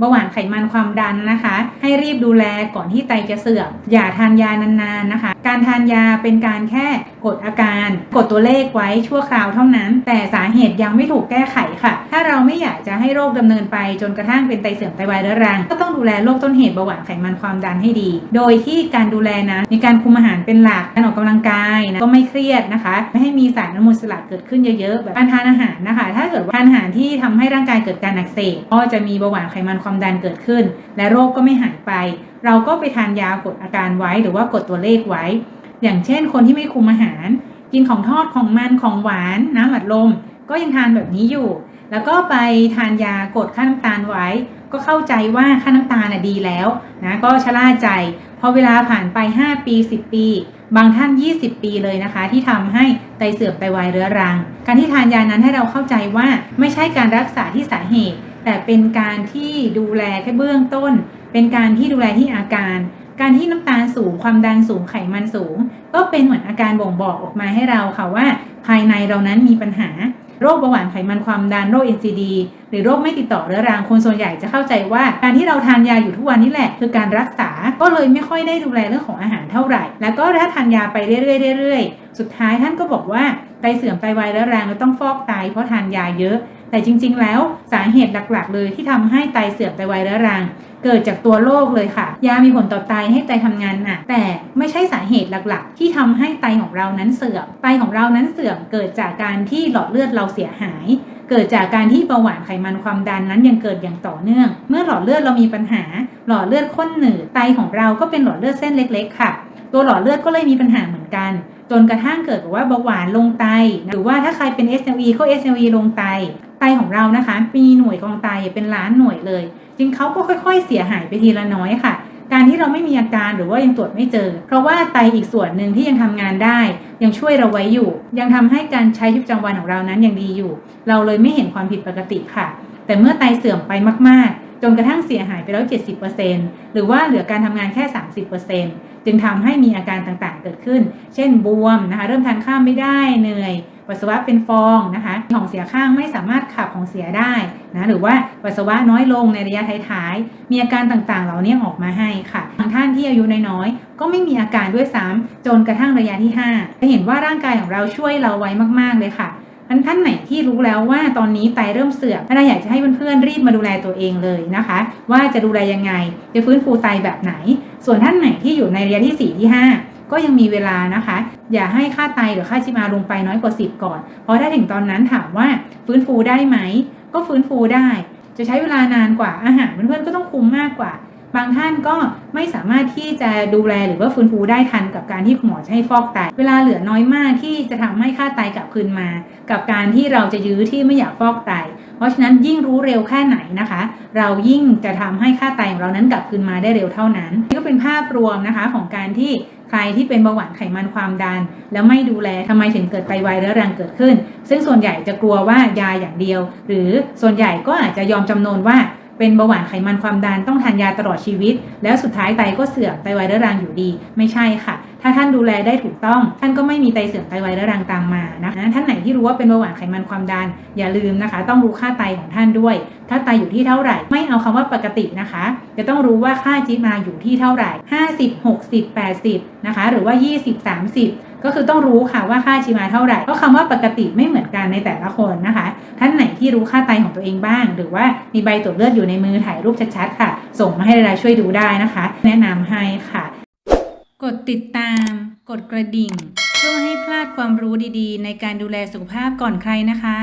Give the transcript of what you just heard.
เบาหวานไขมันความดันนะคะ ให้รีบดูแลก่อนที่ไตจะเสื่อมอย่าทานยานานๆนะคะการทานยาเป็นการแค่กดอาการ กดตัวเลขไว้ชั่วคราวเท่านั้น แต่สาเหตุยังไม่ถูกแก้ไขค่ะ ถ้าเราไม่อยากจะให้โรคดำเนินไปจนกระทั่งเป็นไตเสื่อมไตวายเรื้อรัง ก็ต้องดูแลโรคต้นเหตุเบาหวานไขมันความดันให้ดี โดยที่การดูแลนะมีการคุมอาหารเป็นหลักการออกกำลังกายนะก็ไม่เครียดนะคะ ไม่ให้มีสารอนุมูลอิสระเกิดขึ้นเยอะๆแบบการทานอาหารนะคะ ถ้าเกิดว่าทานอาหารที่ทำให้ร่างกายเกิดการอักเสบก็จะมีเบาหวานไขมันความดันเกิดขึ้น และโรคก็ไม่หายไป เราก็ไปทานยากดอาการไว้หรือว่ากดตัวเลขไว้ อย่างเช่น คนที่ไม่คุมอาหาร กินของทอดของมันของหวานน้ำอัดลม ก็ยังทานแบบนี้อยู่ แล้วก็ไปทานยากดค่าน้ำตาลไว้ ก็เข้าใจว่าค่าน้ำตาลน่ะดีแล้วนะก็ชะล่าใจพอเวลาผ่านไป 5 ปี 10 ปี บางท่าน 20 ปีเลยนะคะ ที่ทำให้ไตเสื่อมไตวายเรื้อรัง การที่ทานยานั้นให้เราเข้าใจว่าไม่ใช่การรักษาที่สาเหตุ แต่เป็นการที่ดูแลแค่เบื้องต้น เป็นการที่ดูแลที่อาการ การที่น้ำตาลสูง ความดันสูงไขมันสูง ก็เป็นเหมือนอาการบ่งบอกออกมาให้เราค่ะว่า ภายในเรานั้นมีปัญหา โรคเบาหวานไขมันความดันโรค NCD หรือโรคไม่ติดต่อเรื้อรังคนส่วนใหญ่จะเข้าใจว่า การที่เราทานยาอยู่ทุกวันนี่แหละ คือการรักษาก็เลยไม่ค่อยได้ดูแลเรื่องของอาหารเท่าไหร่ แล้วก็ถ้าทานยาไปเรื่อยๆเรื่อยๆสุดท้ายท่านก็บอกว่าไตเสื่อมไตวายเรื้อรังแล้วต้องฟอกไตเพราะทานยาเยอะ แต่จริง ๆ แล้วสาเหตุหลักๆ เลยที่ทำให้ไตเสื่อมไตวายเรื้อรัง เกิดจากตัวโรคเลยค่ะ ยามีผลต่อไตให้ไตทำงานหนักแต่ไม่ใช่สาเหตุหลักๆ ที่ทำให้ไตของเรานั้นเสื่อมไตของเรานั้นเสื่อมเกิดจากการที่หลอดเลือดเราเสียหายเกิดจากการที่เบาหวานไขมันความดันนั้นยังเกิดอย่างต่อเนื่อง เมื่อหลอดเลือดเรามีปัญหา หลอดเลือดข้นหนืดไตของเราก็เป็นหลอดเลือดเส้นเล็ก ๆ ค่ะ ตัวหลอดเลือดก็เลยมีปัญหาเหมือนกัน จนกระทั่งเกิดแบบว่าเบาหวานลงไต หรือว่าถ้าใครเป็น SLE ก็ SLE ลงไต ไตของเรานะคะ มีหน่วยกองไตเป็นล้านหน่วยเลย จริงเขาก็ค่อย ๆ เสียหายไปทีละน้อยค่ะ การที่เราไม่มีอาการหรือว่ายังตรวจไม่เจอ เพราะว่าไตอีกส่วนหนึ่งที่ยังทำงานได้ ยังช่วยเราไว้อยู่ ยังทำให้การใช้ชีวิตประจำวันของเรานั้นยังดีอยู่ เราเลยไม่เห็นความผิดปกติค่ะ แต่เมื่อไตเสื่อมไปมากๆ จนกระทั่งเสียหายไปแล้ว 70%หรือว่าเหลือการทำงานแค่ 30%จึงทำให้มีอาการต่างๆ เกิดขึ้น เช่นบวมนะคะ เริ่มทานข้าวไม่ได้เหนื่อย ปัสสาวะเป็นฟองนะคะของเสียข้างไม่สามารถขับของเสียได้นะหรือว่าปัสสาวะน้อยลงในระยะท้ายๆมีอาการต่างๆ เหล่านี้ออกมาให้ค่ะบางท่านที่อายุน้อยๆก็ไม่มีอาการด้วยซ้ำจนกระทั่งระยะที่ 5 จะเห็นว่าร่างกายของเราช่วยเราไว้มากๆเลยค่ะท่านท่านไหนที่รู้แล้วว่าตอนนี้ไตเริ่มเสื่อมเราอยากจะให้เพื่อนๆรีบมาดูแลตัวเองเลยนะคะ ว่าจะดูแลยังไง จะฟื้นฟูไตแบบไหน ส่วนท่านไหนที่อยู่ในระยะที่ 4 ที่ 5 ก็ยังมีเวลานะคะ อย่าให้ค่าไตหรือค่าชิมาลงไปน้อยกว่า 10 ก่อน เพราะถ้าถึงตอนนั้นถามว่าฟื้นฟูได้ไหม ก็ฟื้นฟูได้ จะใช้เวลานานกว่าอาหารเพื่อนๆก็ต้องคุมมากกว่า บางท่านก็ไม่สามารถที่จะดูแลหรือว่าฟื้นฟูได้ทันกับการที่คุณหมอจะให้ฟอกไต เวลาเหลือน้อยมากที่จะทำให้ค่าไตกลับคืนมา กับการที่เราจะยื้อที่ไม่อยากฟอกไต เพราะฉะนั้นยิ่งรู้เร็วแค่ไหนนะคะ เรายิ่งจะทำให้ค่าไตของเรานั้นกลับคืนมาได้เร็วเท่านั้น นี่ก็เป็นภาพรวมนะคะของการที่ใครที่เป็นเบาหวานไขมันความดัน แล้วไม่ดูแลทำไมถึงเกิดไตวายเรื้อรังเกิดขึ้น ซึ่งส่วนใหญ่จะกลัวว่ายาอย่างเดียว หรือส่วนใหญ่ก็อาจจะยอมจำนนว่า เป็นเบาหวานไขมันความดันต้องทานยาตลอดชีวิต แล้วสุดท้ายไตก็เสื่อมไตวายเรื้อรังอยู่ดี ไม่ใช่ค่ะ ถ้าท่านดูแลได้ถูกต้อง ท่านก็ไม่มีไตเสื่อมไตวายเรื้อรังตามมานะท่านไหนที่รู้ว่าเป็นเบาหวานไขมันความดันอย่าลืมนะคะ ต้องรู้ค่าไตของท่านด้วย ถ้าไตอยู่ที่เท่าไหร่ ไม่เอาคำว่าปกตินะคะ จะต้องรู้ว่าค่าจีมาอยู่ที่เท่าไหร่ 50 60 80นะคะหรือว่า 20 30 ก็คือต้องรู้ค่ะว่าค่าชีมาเท่าไหร่เพราะคำว่าปกติไม่เหมือนกันในแต่ละคนนะคะ ท่านไหนที่รู้ค่าไตของตัวเองบ้าง หรือว่ามีใบตรวจเลือดอยู่ในมือถ่ายรูปชัดๆค่ะ ส่งมาให้เราช่วยดูได้นะคะ แนะนำให้ค่ะ กดติดตาม กดกระดิ่ง เพื่อไม่ให้พลาดความรู้ดีๆ ในการดูแลสุขภาพก่อนใครนะคะ